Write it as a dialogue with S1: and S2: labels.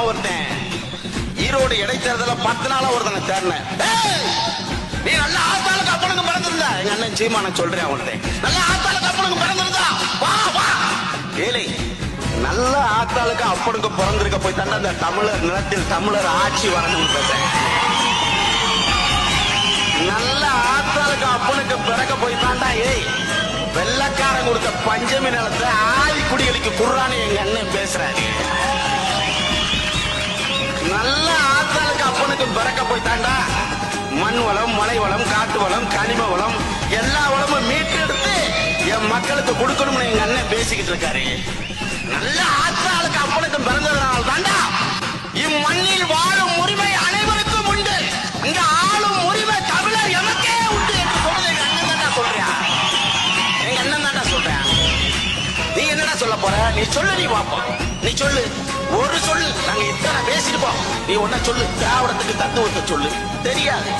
S1: தேடினான் ஒருத்தன். ஈரோடு இடைத்தேர்தல பத்து நாளா ஒருத்தனை தேர்னேன் ஏய், நீ நல்ல ஆத்தாளுக்கு அப்பனுக்கு பிறந்திருந்தா. எங்க அண்ணன் சீமான சொல்றேன் அவன்கிட்ட. நல்ல ஆத்தாளுக்கு அப்பனுக்கு பிறந்திருந்தா. வா வா. ஏழை நல்ல ஆத்தாளுக்கு அப்பனுக்கு பிறந்திருக்க போய் தாண்டா அந்த தமிழர் நிலத்தில் தமிழர் ஆட்சி வரணும்னு பேசுறேன் நல்ல ஆத்தாளுக்கு அப்பனுக்கு பிறக்க போய் தாண்டா ஏய் வெள்ளக்காரன் கொடுத்த பஞ்சமி நிலத்தை ஆதி குடிகளுக்கு குர்ரான்னு எங்க அண்ணன் பேசுறாரு. மண் வளம் மலை வளம் காட்டு வளம் கனிம வளம் எல்லா வளமும் மீட்டெடுத்து என் மக்களுக்கு கொடுக்கணும்னு எங்க அண்ணன் பேசிக்கிட்டு இருக்காரு. நல்ல ஆத்தாளுக்கு அப்பனுக்கு பிறந்ததுனால தாண்டா இம்மண்ணில் வாழும் உரிமை அனைவருக்கும் உண்டு. இங்க ஆளும் உரிமை தமிழர் எமக்கே உண்டு என்று சொல்றது எங்க அண்ணன் தாண்டா சொல்றியா? எங்க அண்ணன் தாண்டா சொல்றேன் நீ என்னடா சொல்ல போற? நீ சொல்லு நீ பாப்போம் நீ சொல்லு. ஒரு சொல்லு. நாங்க இத்தனை பேசிருப்போம் நீ ஒன்ன சொல்லு. திராவிடத்துக்கு தத்துவத்தை சொல்லு. தெரியாது.